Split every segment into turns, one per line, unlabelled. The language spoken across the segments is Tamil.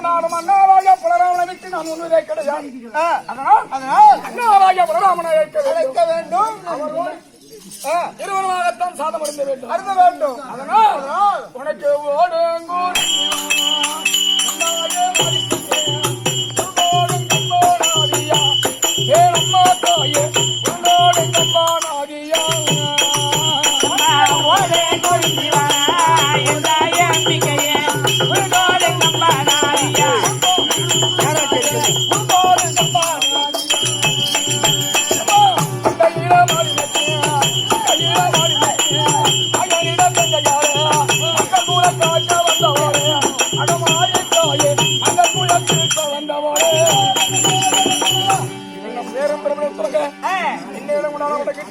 நாடு மன்னாராய புலராமனுக்கு நான் உண்மையை கிடையாது அதனால்
அதனால்
அண்ணாராய புலராமனை வேண்டும். இருவருமாகத்தான் சாதம் வேண்டும்.
அருந்த வேண்டும்.
அதனால் உனக்கு ஓடுங்கூர் ஏனம்மா தாயே உன்னோடு கம்பானாகியா
ஓடே கொழுந்திவா ஒரு அம்பிகையே உன்னோடு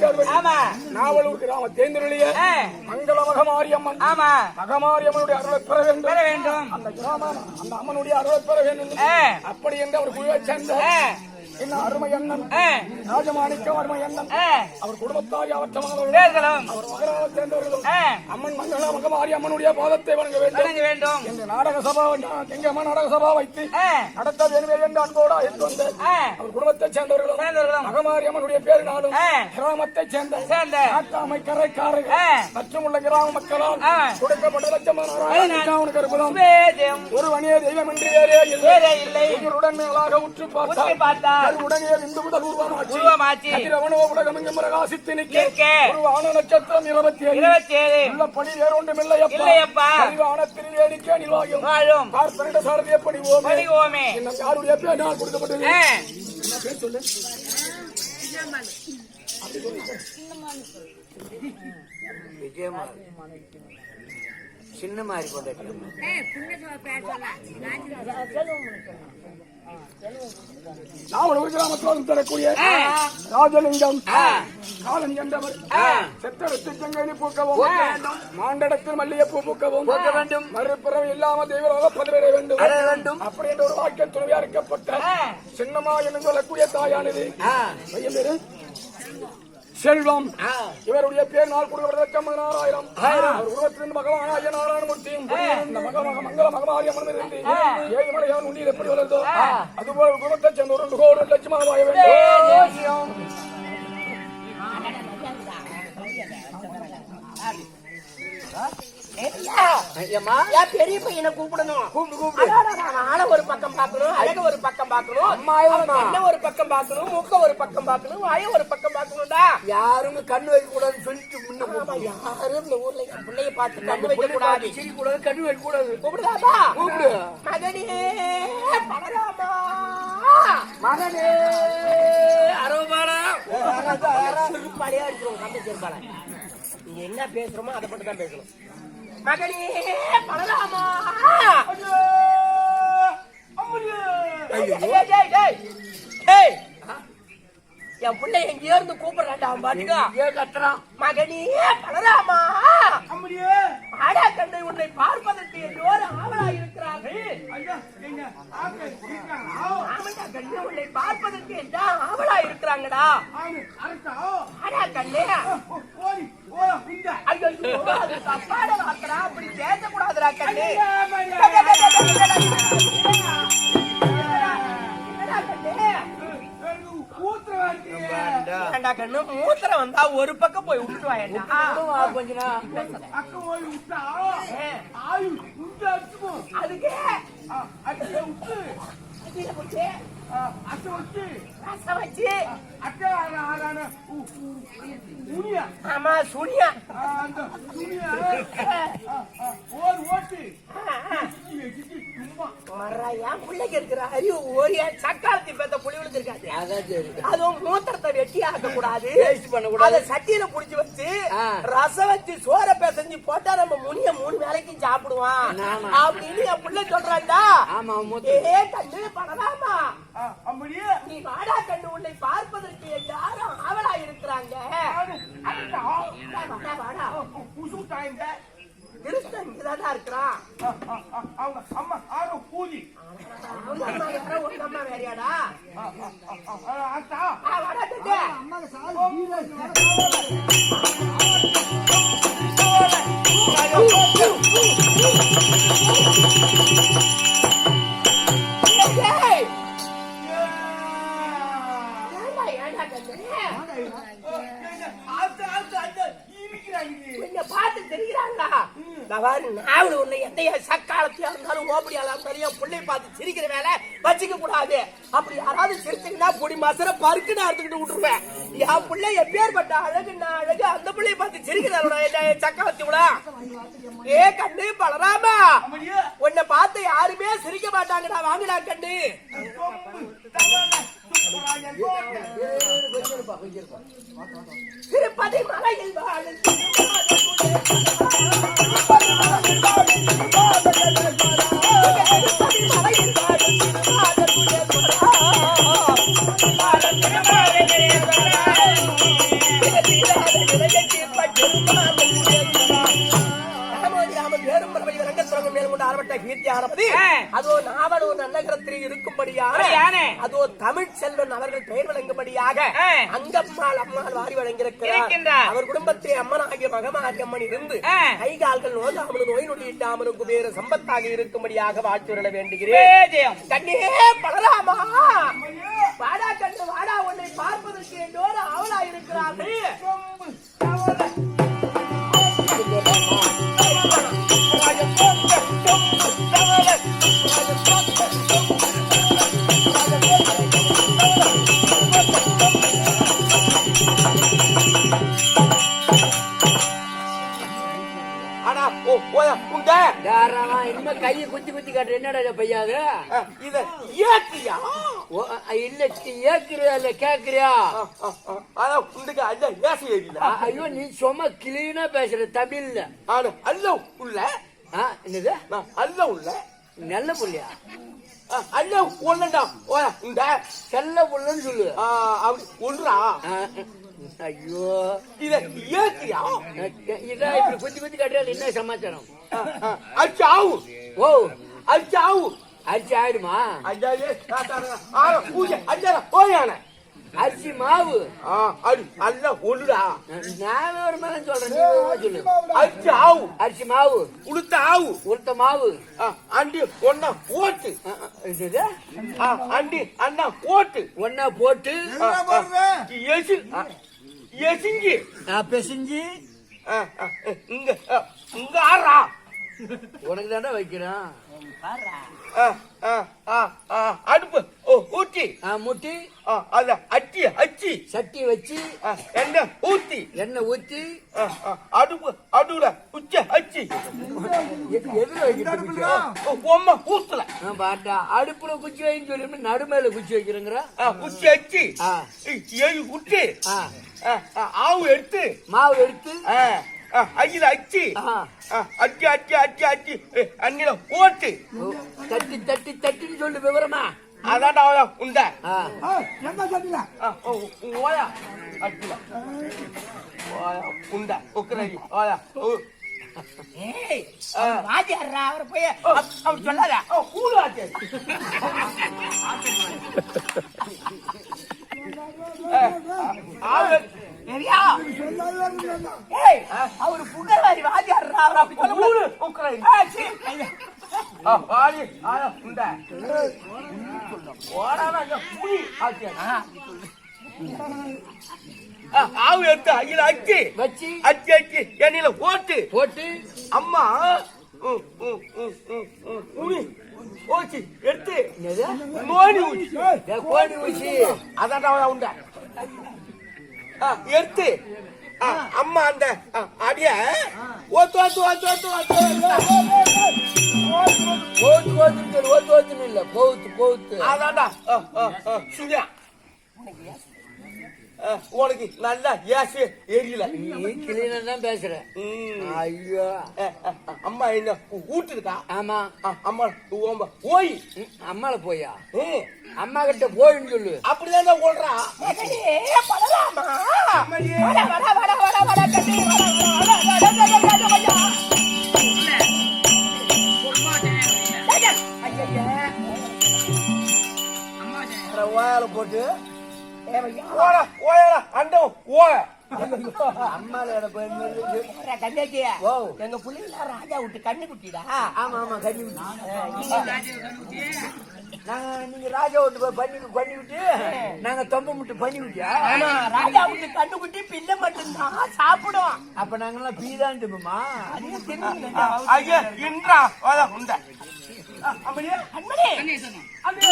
ஆமா.
நாவலூர் கிராம தேர்ந்தெழிய மங்கள மகமாரியம்மன்
ஆமா.
மகமாரியம்மனுடைய அருளை பெற வேண்டும்.
பெற வேண்டும்.
அந்த கிராம அந்த அம்மனுடைய அருளை பெற வேண்டும்.
ஆ,
அப்படி என்று அவர் குழுவை சேர்ந்த என்ன அருமை அண்ணன்? ராஜமாணிக்கம் அருமை அண்ணன். அவர் குடும்பத்தாய் அவற்றமானவர்கள்
தேர்களும்
அவர் மகனாக சேர்ந்தவர்களும் அம்மன் மங்கள மகமாரி அம்மனுடைய பாதத்தை வணங்க வேண்டும்.
வேண்டும்.
இந்த நாடக சபா எங்க அம்மா நாடக சபா வைத்து நடத்த வேணுமே என்று அன்போடு எடுத்து வந்த அவர் குடும்பத்தைச் சேர்ந்தவர்களும் மகமாரி அம்மனுடைய பேரினாலும்
ஆ,
கிராமத்தைச் சேர்ந்த
சேர்ந்த
நாட்டாமை கரைக்காரர்கள் மற்றும் உள்ள கிராம மக்களால். கொடுக்கப்பட்ட லட்சமான
வேதம்
ஒரு வணிய தெய்வம் என்று வேறே இல்லை. உயிருடன் மேலாக உற்று பார்த்தால் அது உடனே விந்து முதல் உருவமாச்சு.
உருவமாச்சு.
கதிரவனோ உலகம் எங்கும் பிரகாசித்து நிற்க.
நிற்க.
ஒரு வான நட்சத்திரம் இருபத்தி ஏழு
இருபத்தி ஏழு
இல்லையப்பா.
இல்லையப்பா. வாழும்.
பார்ப்பனிட சாரதிய இன்னும் யாருடைய பேர்? நான் கொடுக்கப்பட்டது?
ஆ,
என்ன பேர் சொல்லு?
சின்ன மாதிரி
ஒரு கிராமத்தோடு தரக்கூடிய ராஜலிங்கம். காலன் என்றவர். செத்தடத்து செங்கனி பூக்கவும் மாண்டடத்தில் மல்லிகைப்பூ பூக்கவும்
போக்க வேண்டும்.
மறுபிறவி இல்லாம தெய்வராக பதவிட வேண்டும்.
வேண்டும்.
அப்படி என்ற ஒரு வாக்கியம் துணைவியா இருக்கப்பட்ட சின்னமா என்று சொல்லக்கூடிய தாயானது. செல்வம். இவருடைய பேர் நாள் கொடுக்கப்பட்ட பதினாறாயிரம் அவர் உருவத்திலிருந்து மகவானாகிய நாராயணமூர்த்தியும் இந்த மக மக மங்கள மகமாரி அமர்ந்திருந்து ஏழு மலையான் உண்டியில் எப்படி வளர்ந்தோ அதுபோல குணத்தை சேர்ந்த ஒரு ரெண்டு கோடி லட்சமாக வாய வேண்டும்.
பெரிய பையனை கூப்பிடணும்?
கூப்பிடு கூப்பிடு.
அடாடா, நான் ஆளை ஒரு பக்கம் பார்க்கணும் அழக ஒரு பக்கம் பார்க்கணும். என்ன ஒரு பக்கம் பார்க்கணும் மூக்க ஒரு பக்கம் பார்க்கணும் வாய ஒரு பக்கம் பார்க்கணும்டா.
யாருமே கண்ணு வைக்க கூடாதுன்னு சொல்லிட்டு முன்ன
யாரும் இந்த ஊர்ல என் பிள்ளைய பார்த்து கண்ணு வைக்க கூடாது
சிரி கூடாது கண்ணு வைக்க கூடாது
கூப்பிடுதாப்பா?
கூப்பிடு.
மகனே பலராமா.
மகனே. அரவபாடா
செருப்பாலையா அடிச்சிருவோம் கந்த செருப்பால நீங்க என்ன பேசுறோமோ அதை மட்டும் தான் பேசணும். மகனே பலராமா
ஐயோ.
டேய், டேய், டேய். டேய். என் பிள்ளை எங்கேயோ இருந்து கூப்பிடுறான்டா அவன் பாட்டுக்கா
ஏன் கத்துறான்
மகனே பலராமா ஆடா கண்டை உன்னை பார்ப்பதற்கு எல்லோரும் ஆவலாக இருக்கிறார்கள் ஆமாண்டா கண்ணு உன்னை பார்ப்பதற்கு எல்லாம் ஆவலா இருக்கிறாங்கடா ஆடா கண்ணே ஐயோ அது தப்பான அப்படி பேசக்கூடாதுடா கண்ணு ஏண்டா கண்ணு மூத்திரம் வந்தா ஒரு பக்கம் போய் விட்டுட்டு வாயேண்டா
கொஞ்ச நாள்.
அதுக்கு. அடியில ரசம் வச்சு. ஆமா சுனியா. என் பிள்ளைக்கு இருக்கிற அறிவு ஒரு சக்காலத்தி பேத்த புளி விழுந்திருக்காது. அதுவும் மூத்திரத்தை வெட்டி ஆக்க கூடாது. அதை சட்டியில புடிச்சு வச்சு. ரசம் வச்சு சோற பிசைஞ்சு போட்டா நம்ம முனிய மூணு வேலைக்கு சாப்பிடுவான். அப்படின்னு என் பிள்ளை சொல்றான்டா.
ஆமா மூத்த
ஏ கண்ணு பண்ணலாமா நீ வாடா கண்ணு உன்னை பார்ப்பதற்கு எல்லாரும் ஆவலா இருக்கிறாங்க. கிறிஸ்தன் இங்கதான்டா இருக்கிறான். அவங்க அம்மா யாரோ உங்க அம்மா வேறையாடா அம்மா வாடா
பாரு, நாவல் உன்னை எந்தைய சக்காலத்தையா இருந்தாலும் ஓப்படியாளா இருந்தாலும் என் பிள்ளைய பார்த்து சிரிக்கிற வேலை வச்சுக்க கூடாது அப்படி யாராவது சிரிச்சீங்கன்னா பொடி மாசர பருக்கு நான் அறுத்துக்கிட்டு விட்டுருவேன். என் பிள்ளை எப்பேற்பட்ட அழகு நான் அழகு அந்த பிள்ளைய பார்த்து சிரிக்கிறாளா என்ன சக்காலத்தி விட ஏ கண்ணு பலராமா? உன்னை பார்த்து யாருமே சிரிக்க மாட்டாங்கடா வாங்கடா கண்ணு. திருப்பதி மலையில்
அப்படியானே.
அதோ தமிழ் செல்வன் அவர்கள் பெயர் வழங்கும்படியாக. அங்கம்மாள் அம்மாள் வாரி வழங்கியிருக்கிறார். அவர் குடும்பத்தை அம்மனாகிய மகமாகிய அம்மன் இருந்து. கை கால்கள் நோந்தாமலும் நோய் நொடியிட்டாமலும் குபேர சம்பத்தாக இருக்கும்படியாக வாழ்த்துவிட வேண்டுகிறேன் கண்ணே பலராமா என்னடா
இது பையா அது?
இத
ஓ, இல்ல ஏக்குறியா இல்ல கேக்குறியா?
ஆனா உண்டுக்கு அல்ல
அ- ஐயோ நீ சும்மா கிளீனா பேசுற தமிழ்ல.
ஆனா அல்ல உள்ள.
என்னது?
அல்ல உள்ள.
நல்ல புள்ளையா?
அல்ல ஒண்ணுடா இந்த
செல்ல புள்ளன்னு சொல்லு.
அப்படி ஒன்றா
ஐயோ.
இத ஏத்தியா
இதா இப்படி குத்தி குத்தி காட்டுறது என்ன சமாச்சாரம்?
அச்சாவு
ஓ.
அச்சாவு
அரிசி ஆயிடுமா?
பூஜை அஜாரா ஓயான
அரிசி மாவு.
அல்ல ஒண்ணுடா
நான் ஒரு மேல சொல்றேன். சொல்லு
அச்சாவு
அரிசி மாவு.
உளுத்த ஆவு.
உளுத்த மாவு.
ஆ, அண்டி ஒன்னா போட்டு. அண்டி அண்ணா போட்டு.
ஒன்னா போட்டு.
எசி எசிஞ்சி.
நான் பெசஞ்சு.
இங்க இங்க ஆறா
உனக்கு தானே வைக்கிறேன்.
அடுப்பு. ஓ ஊத்தி.
ஆ, முட்டி.
ஆ, அத அச்சி அச்சி.
சட்டி வச்சு.
ஆ, எண்ணெய் ஊத்தி.
எண்ணெய் ஊத்தி.
அடுப்பு அடுல உச்ச அச்சி. பொம்மை ஊத்துல
அடுப்புல குச்சி வைன்னு சொல்லி நடுமேல குச்சி வைக்கிறேங்கிற.
ஆ, குச்சி அச்சி. ஏழு குட்டி.
ஆ,
ஆ, ஆ, ஆவு எடுத்து.
மாவு எடுத்து.
அகில அச்சி.
ஆ,
ஆ, அச்சி அச்சி அச்சி அச்சி. அண்ணில போட்டு
ஓ, தட்டி தட்டி தட்டின்னு சொல்லு விவரமா.
அதான்டா அவள உண்ட.
ஆ,
ஆ, ஓ, ஓயா. அச்சில ஓயா உண்ட உக்கரடி ஓயா.
ஏய் வாஜியாரா அவர் போய் அவர் சொல்லாத.
கூடு ஆச்சு ஆவு
சரியா? ஏய் அவர் புகழ்வாரி வாஜியாரா அவர் அப்படி சொல்ல
கூடு உக்கரடி
ஆ, சரி.
ஆ, வாடி. ஆயா உண்ட. ஓடாத புடி ஆச்சு ஆ, ஆவு எடுத்து அகில அச்சி
வச்சு.
அச்சி அச்சி எண்ணெயில போட்டு.
போட்டு.
அம்மா எடுத்து? நோனி ஊச்சி
ஏ, கோழி ஊசி.
அதான் உண்ட. ஆ, எடுத்து அம்மா அந்த அடிய ஓத்து ஓத்து ஓத்து ஓத்து ஓத்து
ஓத்து ஓத்து சொல்லு ஓத்து ஓத்துன்னு இல்ல போத்து போத்து
அதான்டா ஆ, உனக்கு உனக்கு நல்லா ஏசு எரியல
நீ கிளீனா தான் பேசுற
ம்.
ஐயோ
அம்மா என்ன ஊட்டுருக்கா
ஆமா
ஆ, அம்மா ஓம்ப
ம், அம்மால போயா அம்மா கிட்ட போயின்னு சொல்லு
அப்படிதான் ஓடுறா ஓயால போட்டு அண்டம்
போயின்னு
ஏறா, தங்கச்சி,
ஓ.
எங்க புள்ளைங்க ராஜா விட்டு கண்ணு குட்டிடா?
ஆமா ஆமா கண்ணி நாங்க நீங்க ராஜா விட்டு போய் பண்ணி பண்ணி விட்டு நாங்க தொம்ப முட்டு பண்ணி விட்டியா
ஆமா ராஜா விட்டு கண்ணு குட்டி பிள்ளை மட்டும்தான் சாப்பிடும்.
அப்ப நாங்கெல்லாம் பீதான்
தெரிஞ்சுக்கணும்டா.
ஐயா இன்றா உண்ட. அப்படியே
அண்ணனே அண்ணனே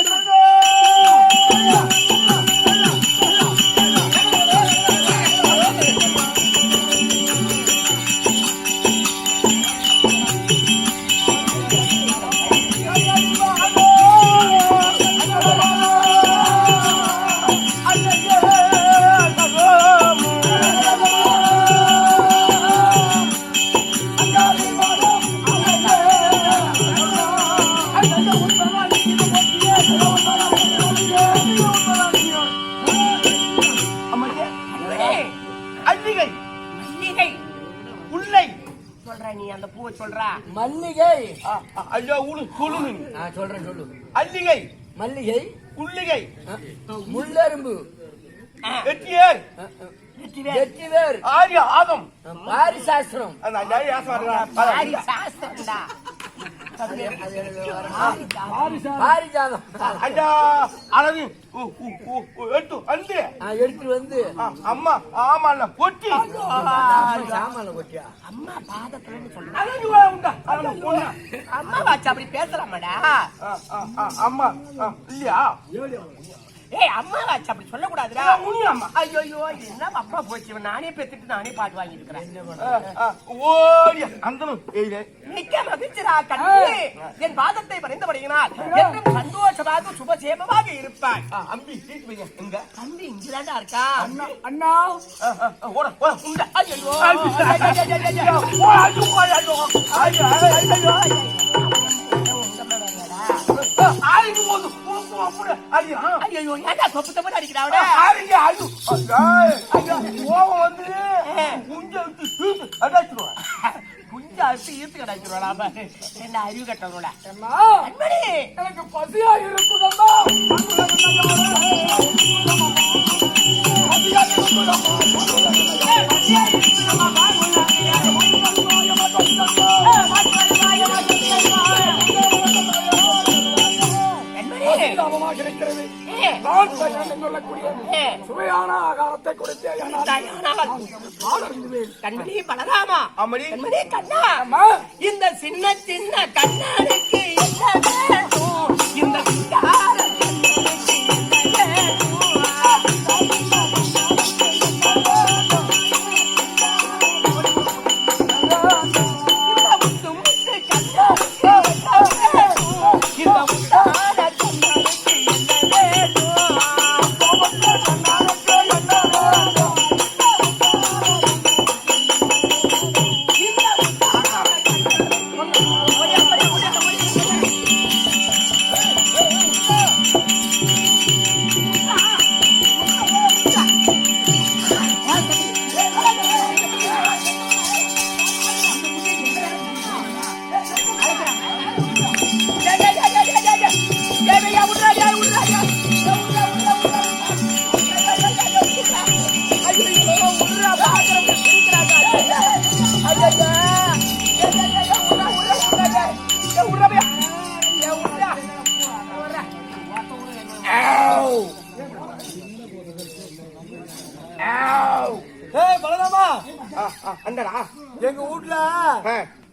சொல்றேன் சொல்லு.
அல்லிகை.
மல்லிகை.
உள்ளிகை
அஹ், முள்ளரும்பு. அஹ், வெற்றிவேர்
ஆரிய ஆகம்.
அஹ், பாரிசாஸ்திரம்.
அழகு எடுத்து
வந்து எடுத்து வந்து
அம்மா ஆமால கொட்டி
ஆமால கொட்டியா
அம்மா
பாதத்துல
அம்மா வாச்சு அப்படி பேசலாமாடா
அம்மா இல்லையா
ஏய் அம்மா வாச்சு அப்படி சொல்லக்கூடாதுடா.
உனியும் அம்மா.
ஐயோ ஐயோ என்ன அப்பா போச்சு? நானே பெத்துட்டு நானே பாட்டு
வாங்கியிருக்கிறேன். ஓடி அந்த
மிக்க மகிழ்ச்சிரா கண்ணு. என் பாதத்தை வரைந்தபடியினால் என்றும் சந்தோஷமாக சுபசேமமாக
இருப்பான் அம்பி வீட்டு எங்க?
தம்பி இங்கதாண்டா இருக்கா?
அண்ணா
அண்ணா. ஓட ஓட உண்ட.
ஐயோ ஐயோ ஐயோ ஐயோ ஐயோ ஐயோ ஐயோ ஏன்டா சொப்பு தப்பு அடிக்கிறாவிட ஐயோ. ஐயோ கோவம் வந்து குஞ்சை விட்டு தூக்கு
அடிச்சிருவேன் குஞ்சை அரிசி
ஈர்த்து
எனக்கு பசியா
இருக்குதம்மா.
பசியா இருக்குதம்மா தான் சொல்லக்கூடிய சுவையான ஆகாரத்தை கொடுத்தே
கண்மணி பலராமா? கண்மணி கண்ணா. இந்த சின்ன சின்ன
கண்ணாடி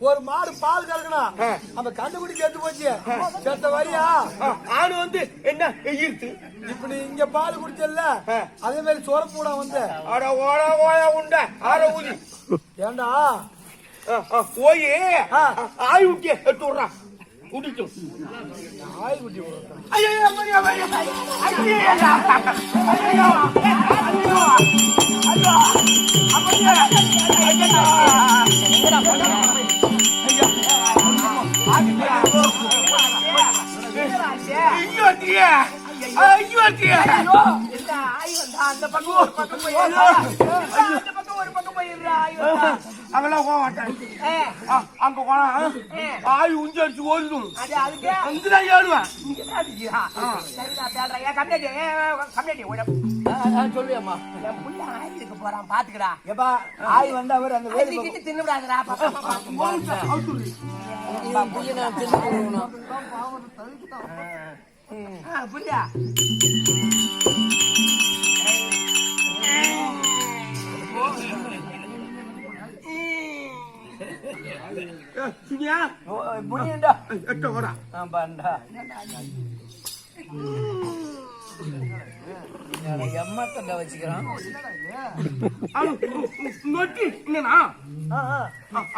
ஒரு மாடு பால் கறக்கணும். அந்த கண்டுபிடி செத்து போச்சு. செத்த வரியா
ஆணு வந்து என்ன ஈர்த்து?
இப்ப நீ இங்க பால் குடிச்சல்ல
ஆ.
அதே மாதிரி சோரப்பூடா வந்து.
அட ஓட ஓட உண்ட ஆற ஊதி.
ஏண்டா?
போய். ஆய் விட்டிய எடுத்து விடுறான் குடிக்கும்
நாய் குட்டி
ஐயோ டியா ஐயோ டியா ஐயோ
இந்த ஆய் வந்தா அந்த பக்கம் ஒரு பக்கம் போய் ஐயோ
அவெல்லாம் போக மாட்டேன் அங்க போனா ஆய் உஞ்சி அடிச்சு ஓடிடும் அங்கதான் ஏழுவேன்
சொல்லுவேம்மா
புரியா சினியா.
முடியும்டா
எட்ட வரா
நான் பாண்டா எம்மா தண்டை வச்சுக்கிறான்.
நொட்டி என்னன்னா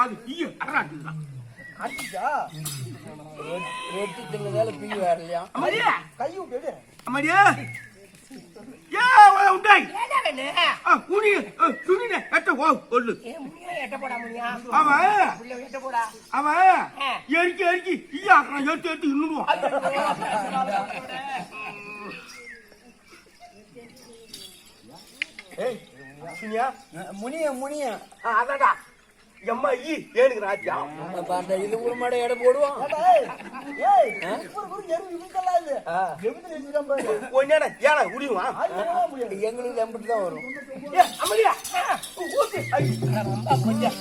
அது ஈய அராட்டுதா
அடிச்சா ரொட்டி தின்னதால பீ வரலையா
அம்மாடியா.
கை விட்டு
அம்மாடியா ஏ ஓ உண்டாய்
ஏண்டா கண்ணு.
ஆ குனி. சுனினே எட்ட
ஏ முனியா எட்ட போடா முனியா.
அவன்
புள்ள எட்ட போடா.
அவன் எரிக்கி எரிக்கி. ஈயா எடுத்து எடுத்து இன்னுடுவான் ஏய்
முனிய முனிய.
ஆ, அதான்டா. எம்மா ஈ ஏனுக்கு ராஜா
பாண்டா இது ஒரு மாட எடை போடுவான்
ஒன்னேடா ஏடா உடியுமா
எங்களுக்கு எம்பிட்டு தான் வரும்.
ஏ ரொம்ப கொஞ்சம்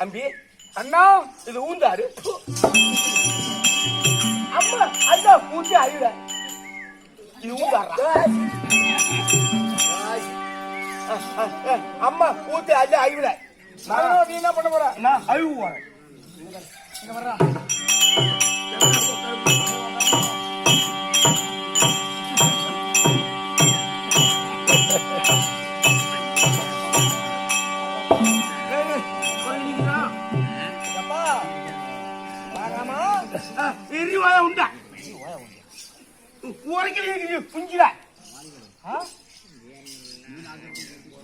அம்பி அண்ணா இது ஊந்தாரு. அம்மா அண்ணா பூச்சி அழுத இது ஊந்தாரா? அம்மா பூச்சி அழு அழுத
நீ என்ன பண்ண போற?
நான் அழுவு வரேன் உரைக்கிறீங்க குஞ்சில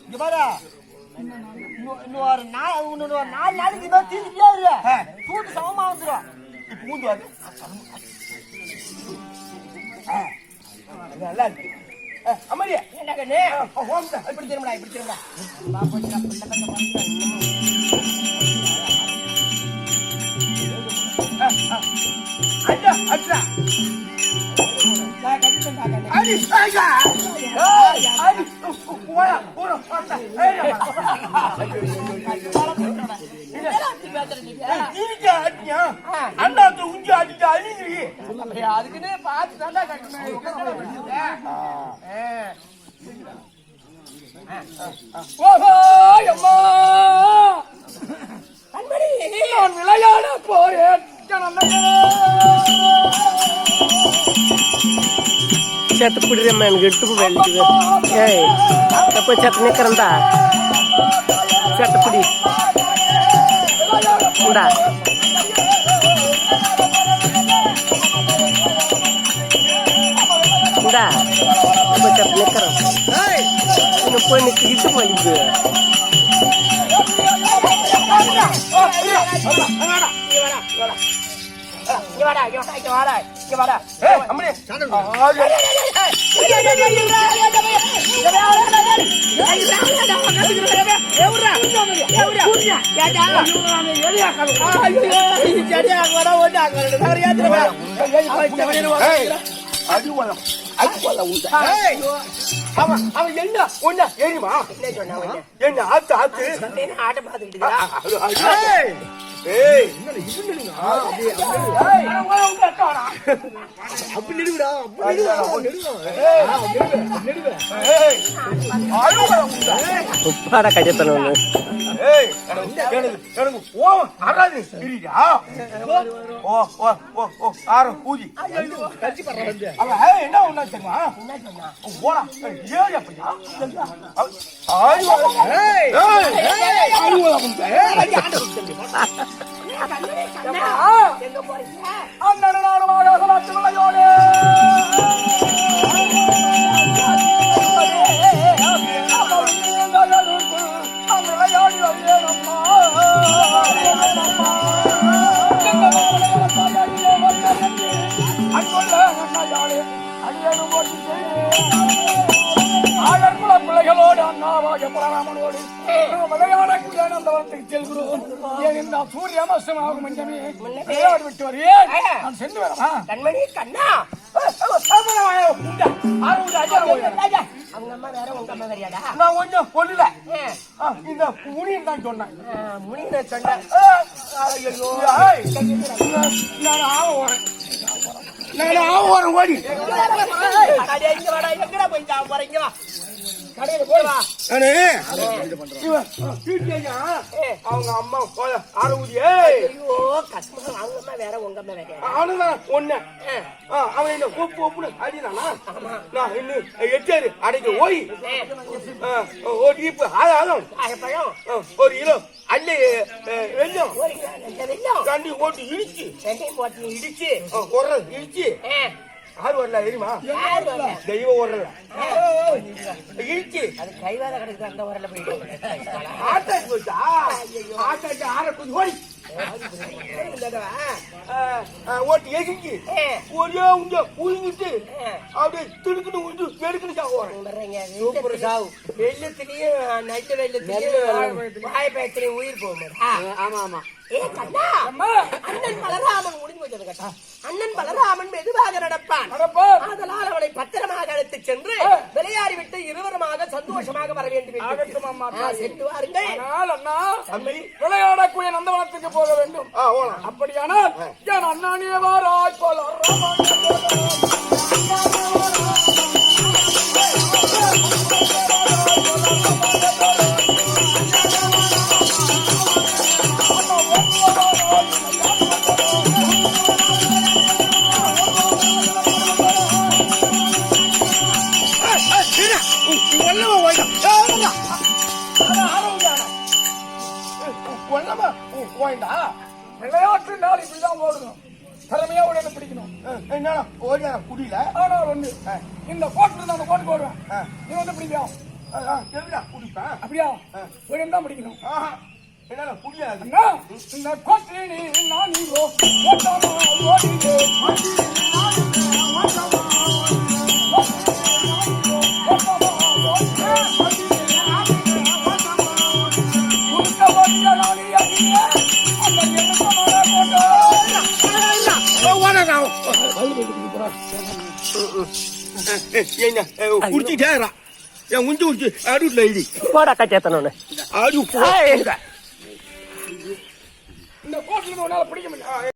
இங்க பாரு. ஒரு நாள் இன்னும் ஒரு நாலு நாளைக்கு இன்னும் தீர்ந்துட்டே இருக்கு. சூட்டு சமமா வந்துடும்
இப்ப ஊந்து வாரு நல்லா இருக்கு. அம்மாடியா.
ஏண்டா கண்ணு? இப்படி திரும்படா இப்படி திரும்படா. பிள்ளை
அடி போடா போடா போடா ஏய்
என்னடா இப்படி பேசுற நீங்க
நீங்க அடியா அண்ணா தூ உஞ்சி அடிச்சு அழிஞ்சி
அப்படியா, அதுக்குன்னு பார்த்து தான்டா கட்டணும் உட்கார்ந்து பண்ணிருக்கேன்.
ஓஹோ அம்மா
கண்மணி
நான் விளையாட போறேன்
చెత్త పుడిరమ్మా గట్టు వెళ్ళి ఏయ్ తప్ప చెత్త నిక్కరంతా చెత్త పుడి ఉండా ఉండా తప్ప చెత్త నిక్కరం నువ్వు పోయి నీకు ఇటు పోయింది
இங்க வாடா, இங்க வாடா, இங்க வாடா, இங்க வாடா.
ஏய் அம்மனே என்ன என்ன ஆத்து ஆத்து
ஆட்ட பாத்துக்கிட்டு
ஏய்
அப்படி நெடுடா அப்படி
நெடுடா
உப்பாட கஜத்தனம்
ஏய் எனக்கு என்ன
எங்க போறீங்க
பிள்ளைகளோடு அண்ணாவாக பலராமனோடு ஆனந்தவனத்துக்கு செல்கிறோம் இந்த சூரிய அமஸ்தமாகும் மஞ்சமே விளையாடி விட்டு வருவேன் நான் சென்று வரமா
கண்மணி கண்ணா.
நான் கொஞ்சம் கொல்லல ஆ, இந்த முனியன் தான் சொன்னேன்.
முனின சொன்ன.
ஏய், நான் ஆவ வரேன் நான் ஆவ வரேன் ஓடி.
போய்
அவங்க அம்மா ஆரவுதி ஏய்.
ஐயோ கஷ்டமா அவங்க வேற உங்க
அவனுதான் ஒண்ணு அவன் என்ன கூப்பு கூப்புன்னு அடிதானா நான் இன்னும் எட்டாரு அடைக்க ஓய். ஒரு டீப்பு ஆதாரம் ஒரு கிலோ அள்ளி வெள்ளம்
ஒரு கிலோ ரெண்டு வெல்லம்.
கண்டி ஓட்டு இடிச்சு.
போட்டு இடிச்சு.
குரல் இடிச்சு.
ஆ,
யார் வரல தெரியுமா?
வரல?
தெய்வம் வரல இடிச்சு
அது கைவாத கிடக்குது அந்த ஊரில் போயிட்டு.
ஆட்டாச்சு போச்சா? ஆட்டாச்சு ஆற கொஞ்சம் ஓடி. ஓட்டு எரிஞ்சு ஒரே உங்க உழுங்கிட்டு அப்படியே திடுக்குன்னு உண்டு எடுக்கணும் சாவோறேன்
சூப்பர் சாவு. வெள்ளத்திலையும் நைட்டு வெள்ளத்திலையும் வாய்ப்பயத்திலையும் உயிர் போகும்போது.
ஆமா ஆமா.
ஏ கண்ணா அண்ணன் பலராமன் முடிஞ்சு போச்சது கட்டா. அண்ணன் பலராமன் மெதுவாக நடப்பான். ஆதலால் அவனை பத்திரமாக அழைத்துச் சென்று விளையாடி விட்டு இருவருமாக சந்தோஷமாக வர வேண்டும்
அம்மா.
சென்று வாருங்கள்
ஆனால் அண்ணா விளையாடக்கூடிய நந்தவனத்துக்கு போக வேண்டும். அப்படியானால் என் அண்ணானியே வாராய் போல.
ஓடியா குடியில.
ஆனா ஒண்ணு இந்த கோட்டு இருந்து அந்த கோட்டுக்கு ஓடுவேன் நீ வந்து பிடிக்கும்
எப்படிடா குடிப்பேன்.
அப்படியா? ஒரு தான் பிடிக்கணும்.
ஆஹா. என்னடா புரியாது.
இந்த கோட்டை நீ நான் நீங்கோ ஓட்டாமா
குடிச்சிட்டேரா என் உஞ்சி உச்சி அடுல இடி
போடா கட்டியத்தனோன்னு
ஆடு
இந்த கோட்டில் உன்னால பிடிக்க முடியும்